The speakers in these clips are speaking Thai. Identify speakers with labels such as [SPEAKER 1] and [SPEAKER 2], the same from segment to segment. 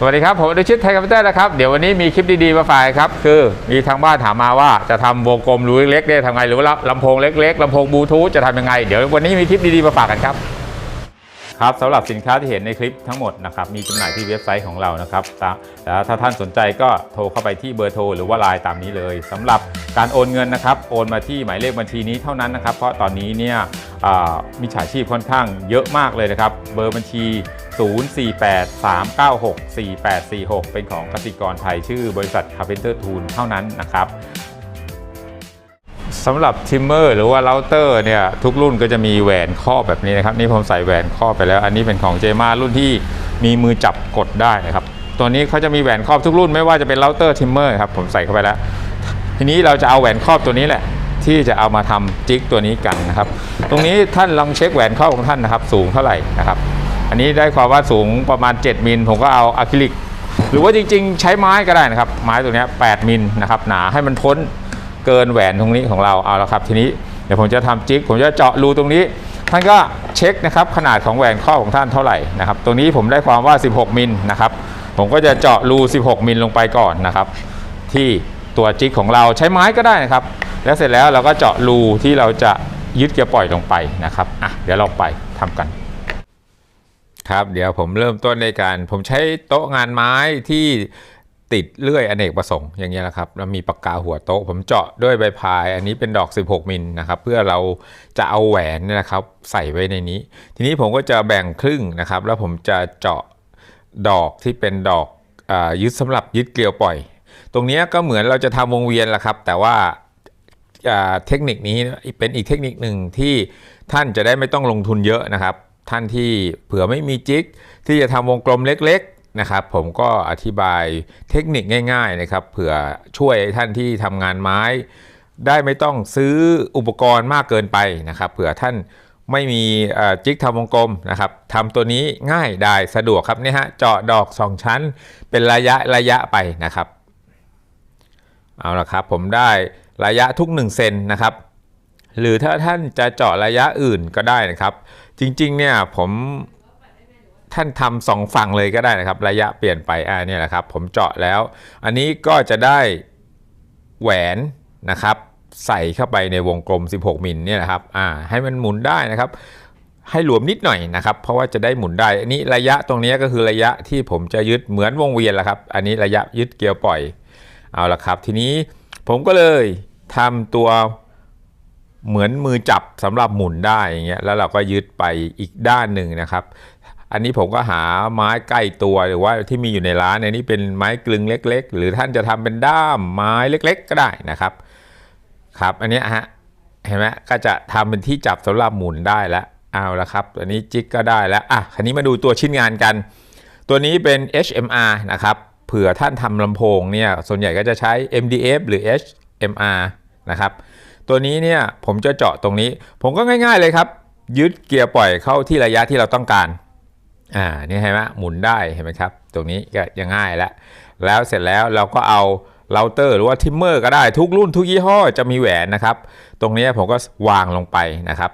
[SPEAKER 1] สวัสดีครับ ผมอนุชิตไทยคอมพิวเตอร์นะครับ เดี๋ยววันนี้มีคลิปดีๆ มาฝากครับ คือมีทางบ้านถามมาว่าจะทำวงกลมรูเล็กๆได้ทำไง หรือว่าลำโพงเล็กๆลำโพงบลูทูธจะทำยังไง เดี๋ยววันนี้มีคลิปดีๆ มาฝากกันครับ ครับสำหรับสินค้าที่เห็นในคลิปทั้งหมดนะครับ มีจำหน่ายที่เว็บไซต์ของเรานะครับแล้วถ้าท่านสนใจก็โทรเข้าไปที่เบอร์โทรหรือว่าไลน์ตามนี้เลยสำหรับการโอนเงินนะครับ โอนมาที่หมายเลขบัญชีนี้เท่านั้นนะครับ เพราะตอนนี้เนี่ย มิจฉาชีพค่อนข้างเยอะมากเลยนะครับ เบอร์บัญชี 0483964846 เป็นของกสิกรไทยชื่อบริษัท Carpenter Tool เท่านั้นนะครับสำหรับทิมเมอร์หรือว่าเราเตอร์เนี่ยทุกรุ่นก็จะมีแหวนครอบแบบนี้นะครับ นี่ผมใส่แหวนครอบไปแล้ว อันนี้เป็นของเจมารุ่นที่มีมือจับกดได้นะครับ ตัวนี้เขาจะมีแหวนครอบทุกรุ่นไม่ว่าจะเป็นเราเตอร์ทิมเมอร์ครับผมใส่เข้าไปแล้ว ทีนี้เราจะเอาแหวนครอบตัวนี้แหละ ที่จะเอามาทำจิ๊กตัวนี้กันนะครับ ตรงนี้ท่านลองเช็คแหวนครอของท่านนะครับ สูงเท่าไหร่นะครับ อันนี้ได้ความว่าสูงประมาณ 7 มิลผมก็เอาอะคริลิก หรือว่าจริงๆ ใช้ไม้ก็ได้นะครับ ไม้ตัวนี้8มิลนะครับหนาให้มันพ้นเกินแหวนตรงนี้ของเราเอาละครับ ทีนี้เดี๋ยวผมจะทำจิ๊ก ผมจะเจาะรูตรงนี้ ท่านก็เช็คนะครับขนาดของแหวนข้อของท่านเท่าไหร่นะครับ ตรงนี้ผมได้ความว่า 16 มิลนะครับผมก็จะเจาะรู 16 มิลลงไปก่อนนะครับ ที่ตัวจิ๊กของเราใช้ไม้ก็ได้นะครับ แล้วเสร็จแล้วเราก็เจาะรูที่เราจะยึดเกียร์ปล่อยลงไปนะครับอะเดี๋ยวเราไปทำกัน ครับ เดี๋ยวผมเริ่มต้นในการ ผมใช้โต๊ะงานไม้ที่ติดเลื่อยอเนกประสงค์อย่างเงี้ยนะครับแล้วมีปากกาหัวโต๊ะ ผมเจาะด้วยใบพาย อันนี้เป็นดอก 16 มิลนะครับเพื่อเราจะเอาแหวนนี่นะครับใส่ไว้ในนี้ ทีนี้ผมก็จะแบ่งครึ่งนะครับ แล้วผมจะเจาะดอกที่เป็นดอกอยึดสำหรับยึดเกลียวปล่อย ตรงนี้ก็เหมือนเราจะทำวงเวียนแหละครับ แต่ว่า เทคนิคนี้เป็นอีกเทคนิคหนึ่งที่ท่านจะได้ไม่ต้องลงทุนเยอะนะครับ ท่านที่เผื่อไม่มีจิกที่จะทำวงกลมเล็กๆนะครับ ผมก็อธิบายเทคนิคง่ายๆนะครับเผื่อช่วยท่านที่ทำงานไม้ ได้ไม่ต้องซื้ออุปกรณ์มากเกินไปนะครับเผื่อท่านไม่มีจิกทำวงกลมนะครับทำตัวนี้ง่ายได้สะดวกครับเนี่ฮะเจาะดอกสองชั้นเป็นระยะระยะไปนะครับ เอาละครับผมได้ ระยะทุก1เซนนะครับ หรือถ้าท่านจะเจาะระยะอื่นก็ได้นะครับ จริงๆเนี่ยผมท่านทำสองฝั่งเลยก็ได้นะครับ ระยะเปลี่ยนไปอ่าเนี่ยแหละครับ ผมเจาะแล้ว อันนี้ก็จะได้แหวนนะครับ ใส่เข้าไปในวงกลม 16 มิลเนี่ยนะครับอ่าให้มันหมุนได้นะครับ ให้หลวมนิดหน่อยนะครับ เพราะว่าจะได้หมุนได้ อันนี้ระยะตรงนี้ก็คือระยะที่ผมจะยึดเหมือนวงเวียนแหละครับ อันนี้ระยะยึดเกลียวปล่อยเอาละครับ ทีนี้ ผมก็เลยทำตัวเหมือนมือจับสำหรับหมุนได้อย่างเงี้ยแล้วเราก็ยึดไปอีกด้านหนึ่งนะครับ อันนี้ผมก็หาไม้ใกล้ตัวหรือว่าที่มีอยู่ในร้านเนี่ยนี่เป็นไม้กลึงเล็ก ๆ หรือท่านจะทำเป็นด้ามไม้เล็ก ๆ ก็ได้นะครับครับ อันนี้ฮะเห็นไหมก็จะทำเป็นที่จับสำหรับหมุนได้แล้วเอาละครับอันนี้จิกก็ได้แล้วอะคันนี้มาดูตัวชิ้นงานกัน ตัวนี้เป็น HMR นะครับ เผื่อท่านทำลำโพงเนี่ยส่วนใหญ่ก็จะใช้ MDF หรือ HMR นะครับ ตัวนี้เนี่ยผมจะเจาะตรงนี้ ผมก็ง่ายๆเลยครับ ยึดเกียร์ปล่อยเข้าที่ระยะที่เราต้องการ อ่า นี่เห็นไหมหมุนได้เห็นไหมครับ ตรงนี้ก็ยังง่ายแล้ว แล้วเสร็จแล้วเราก็เอาเราเตอร์หรือว่าทิมเมอร์ก็ได้ทุกรุ่นทุกยี่ห้อจะมีแหวนนะครับ ตรงนี้ผมก็วางลงไปนะครับ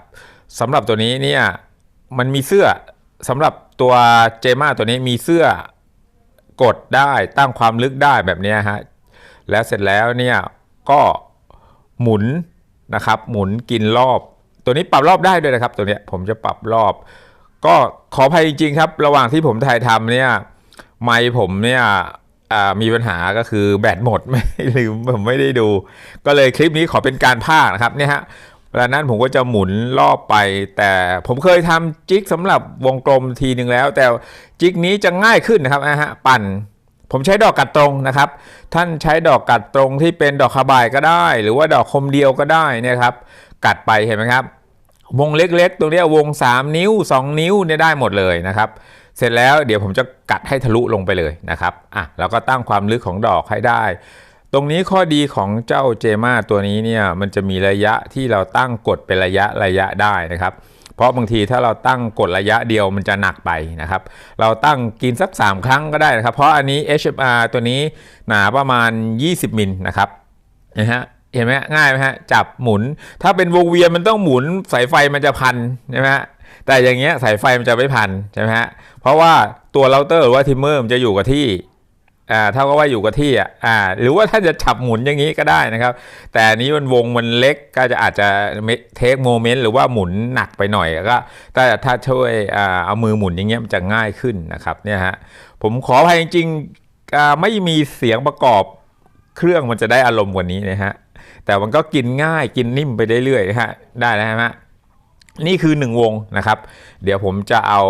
[SPEAKER 1] สำหรับตัวนี้เนี่ยมันมีเสื้อสำหรับตัวเจม่าตัวนี้มีเสื้อ กดได้ตั้งความลึกได้แบบนี้ฮะแล้วเสร็จแล้วเนี่ยก็หมุนนะครับ หมุนกินรอบ ตัวนี้ปรับรอบได้ด้วยนะครับ ตัวเนี้ยผมจะปรับรอบ ก็ขออภัยจริงๆครับ ระหว่างที่ผมถ่ายทำเนี่ยไมค์ผมเนี่ยมีปัญหาก็คือแบตหมดไม่ลืมผมไม่ได้ดู ก็เลยคลิปนี้ขอเป็นการพากย์นะครับเนี่ยฮะ วลานั้นผมก็จะหมุนรอบไป แต่ผมเคยทำจิกสำหรับวงกลมทีหนึ่งแล้ว แต่จิกนี้จะง่ายขึ้นนะครับนะฮะปั่น ผมใช้ดอกกัดตรงนะครับ ท่านใช้ดอกกัดตรงที่เป็นดอกคาบายก็ได้ หรือว่าดอกคมเดียวก็ได้นยครับ กัดไปเห็นไหมครับ วงเล็กๆ ตรงนี้วง 3 นิ้ว 2 นิ้วเนี่ยได้หมดเลยนะครับ เสร็จแล้วเดี๋ยวผมจะกัดให้ทะลุลงไปเลยนะครับอะแล้วก็ตั้งความลึกของดอกให้ได้ ตรงนี้ข้อดีของเจ้าเจมาตัวนี้เนี่ยมันจะมีระยะที่เราตั้งกดเป็นระยะระยะได้นะครับ เพราะบางทีถ้าเราตั้งกดระยะเดียวมันจะหนักไปนะครับ เราตั้งกินสัก 3 ครั้งก็ได้นะครับ เพราะอันนี้ HMR ตัวนี้หนาประมาณ 20 มิลนะครับนะฮะเห็นไหมง่ายไหมฮะจับหมุน ถ้าเป็นวงเวียนมันต้องหมุนสายไฟมันจะพันใช่ไหมฮะแต่อย่างเงี้ยสายไฟมันจะไม่พันใช่ไหมฮะเพราะว่าตัวเราเตอร์หรือว่าทิมเมอร์มันจะอยู่กับที่ อ่าเท่ากับว่าอยู่กับที่อะอ่าหรือว่าถ้าจะฉับหมุนอย่างนี้ก็ได้นะครับ แต่นี้มันวงมันเล็กก็จะอาจจะเทคโมเมนต์หรือว่าหมุนหนักไปหน่อยก็แต่ถ้าช่วยอ่าเอามือหมุนอย่างเงี้ยมันจะง่ายขึ้นนะครับเนี่ยฮะผมขออภัยจริงๆอ่าไม่มีเสียงประกอบเครื่องมันจะได้อารมณ์กว่านี้นะฮะแต่มันก็กินง่ายกินนิ่มไปเรื่อยๆนะฮะได้แล้วฮะนี่คือ 1 วงนะครับ เดี๋ยวผมจะเอา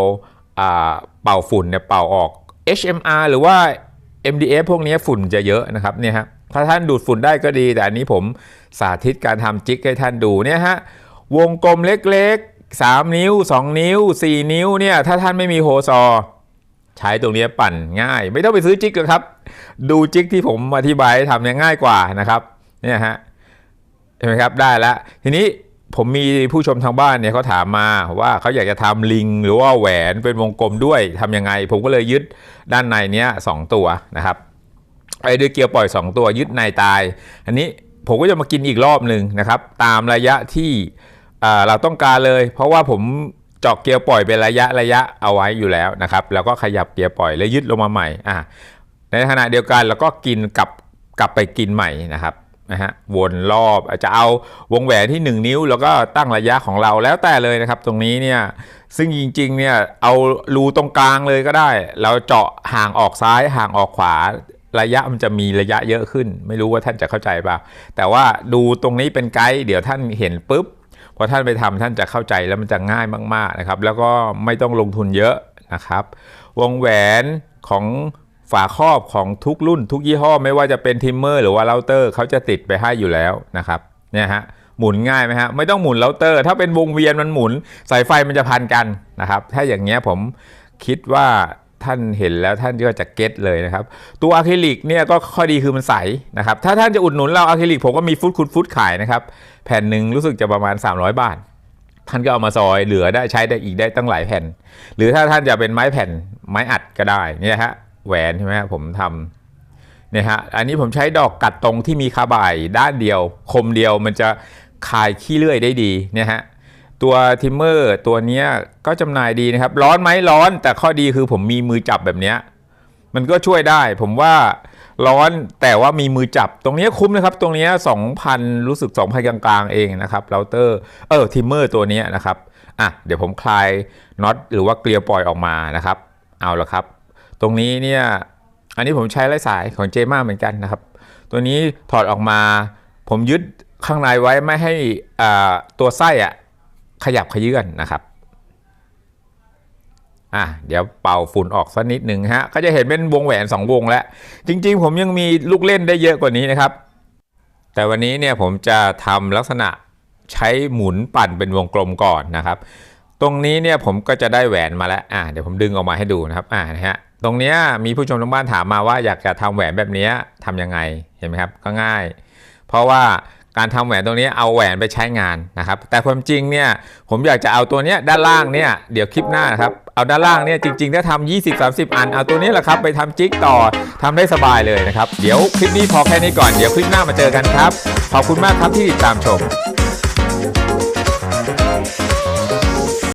[SPEAKER 1] อ่าเป่าฝุ่นเนี่ยเป่าออก HMR หรือว่า MDF พวกนี้ฝุ่นจะเยอะนะครับเนี่ยฮะถ้าท่านดูดฝุ่นได้ก็ดี แต่อันนี้ผมสาธิตการทำจิ๊กให้ท่านดูเนี่ยฮะวงกลมเล็กๆ 3 นิ้ว 2 นิ้ว 4 นิ้วเนี่ยถ้าท่านไม่มีโฮซอใช้ตรงนี้ปั่นง่าย ไม่ต้องไปซื้อจิ๊กหรอกครับ ดูจิ๊กที่ผมอธิบายทำเนี่ยง่ายกว่านะครับเนี่ยฮะเห็นไหมครับได้แล้วทีนี้ ผมมีผู้ชมทางบ้านเนี่ยเขาถามมาว่าเขาอยากจะทำลิง หรือว่าแหวนเป็นวงกลมด้วยทำยังไง ผมก็เลยยึดด้านในเนี้ยสองตัวนะครับไอ้ด้วยเกียร์ปล่อย 2 ตัวยึดในตาย อันนี้ผมก็จะมากินอีกรอบหนึ่งนะครับ ตามระยะที่เราต้องการเลย เพราะว่าผมเจาะเกียร์ปล่อยเป็นระยะระยะเอาไว้อยู่แล้วนะครับ แล้วก็ขยับเกียร์ปล่อยแล้วยึดลงมาใหม่อ่าในขณะเดียวกันเราก็กินกลับกลับไปกินใหม่นะครับ นะฮะวนรอบอาจจะเอาวงแหวนที่ 1 นิ้ว แล้วก็ตั้งระยะของเราแล้วแต่เลยนะครับ ตรงนี้เนี่ยซึ่งจริงๆเนี่ยเอารูตรงกลางเลยก็ได้ เราเจาะห่างออกซ้ายห่างออกขวาระยะมันจะมีระยะเยอะขึ้น ไม่รู้ว่าท่านจะเข้าใจเปล่าแต่ว่าดูตรงนี้เป็นไกด์เดี๋ยวท่านเห็นปุ๊บพอท่านไปทำท่านจะเข้าใจแล้วมันจะง่ายมากๆนะครับ แล้วก็ไม่ต้องลงทุนเยอะนะครับ วงแหวนของ ฝาครอบของทุกรุ่นทุกยี่ห้อไม่ว่าจะเป็นทิมเมอร์หรือว่าเราเตอร์เขาจะติดไปให้อยู่แล้วนะครับเนี่ยฮะหมุนง่ายไหมฮะไม่ต้องหมุนเราเตอร์ ถ้าเป็นวงเวียนมันหมุน สายไฟมันจะพันกันนะครับ ถ้าอย่างเงี้ยผมคิดว่าท่านเห็นแล้วท่านก็จะเก็ตเลยนะครับ ตัวอะคริลิกเนี่ยก็ข้อดีคือมันใสนะครับ ถ้าท่านจะอุดหนุนเราอะคริลิกผมก็มีฟุตคุณฟุตขายนะครับ แผ่นหนึ่งรู้สึกจะประมาณ 300 บาท ท่านก็เอามาซอยเหลือได้ใช้ได้อีกได้ตั้งหลายแผ่น หรือถ้าท่านจะเป็นไม้แผ่นไม้อัดก็ได้เนี่ยฮะ แหวนใช่ไหมผมทำเนี่ยฮะอันนี้ผมใช้ดอกกัดตรงที่มีคาบ่ายด้านเดียว คมเดียวมันจะคายขี้เลื่อยได้ดีเนี่ยฮะตัวทิมเมอร์ตัวเนี้ยก็จำหน่ายดีนะครับ ร้อนไหมร้อนแต่ข้อดีคือผมมีมือจับแบบเนี้ยมันก็ช่วยได้ ผมว่าร้อนแต่ว่ามีมือจับตรงนี้คุ้มนะครับ ตรงนี้ 2,000 รู้สึก 2,000 กลาง ๆ เองนะครับเราเตอร์เออทิมเมอร์ตัวนี้นะครับอะเดี๋ยวผมคลายน็อตหรือว่าเกลียวปล่อยออกมานะครับ เอาละครับ ตรงนี้เนี่ยอันนี้ผมใช้ไร้สายของเจม่าเหมือนกันนะครับ ตัวนี้ถอดออกมาผมยึดข้างในไว้ไม่ให้ตัวไส้อะขยับขยื่นนะครับอะเดี๋ยวเป่าฝุ่นออกสักนิดหนึ่งฮะก็จะเห็นเป็นวงแหวน 2 วงแล้ว จริงๆ ผมยังมีลูกเล่นได้เยอะกว่านี้นะครับ แต่วันนี้เนี่ยผมจะทำลักษณะใช้หมุนปั่นเป็นวงกลมก่อนนะครับ ตรงนี้เนี่ยผมก็จะได้แหวนมาแล้วอ่าเดี๋ยวผมดึงออกมาให้ดูนะครับอ่านะฮะ ตรงนี้มีผู้ชมทางบ้านถามมาว่าอยากจะทำแหวนแบบนี้ยทำยังไงเห็นไหมครับก็ง่าย เพราะว่าการทำแหวนตรงนี้เอาแหวนไปใช้งานนะครับ แต่ความจริงเนี่ยผมอยากจะเอาตัวเนี้ยด้านล่างเนี่ยเดี๋ยวคลิปหน้านะครับเอาด้านล่างเนี่ยจริงๆถ้าทำ20 30 อัน เอาตัวนี้แหละครับไปทำจิ๊กต่อทำได้สบายเลยนะครับ เดี๋ยวคลิปนี้พอแค่นี้ก่อนเดี๋ยวคลิปหน้ามาเจอกันครับ ขอบคุณมากครับที่ติดตามชม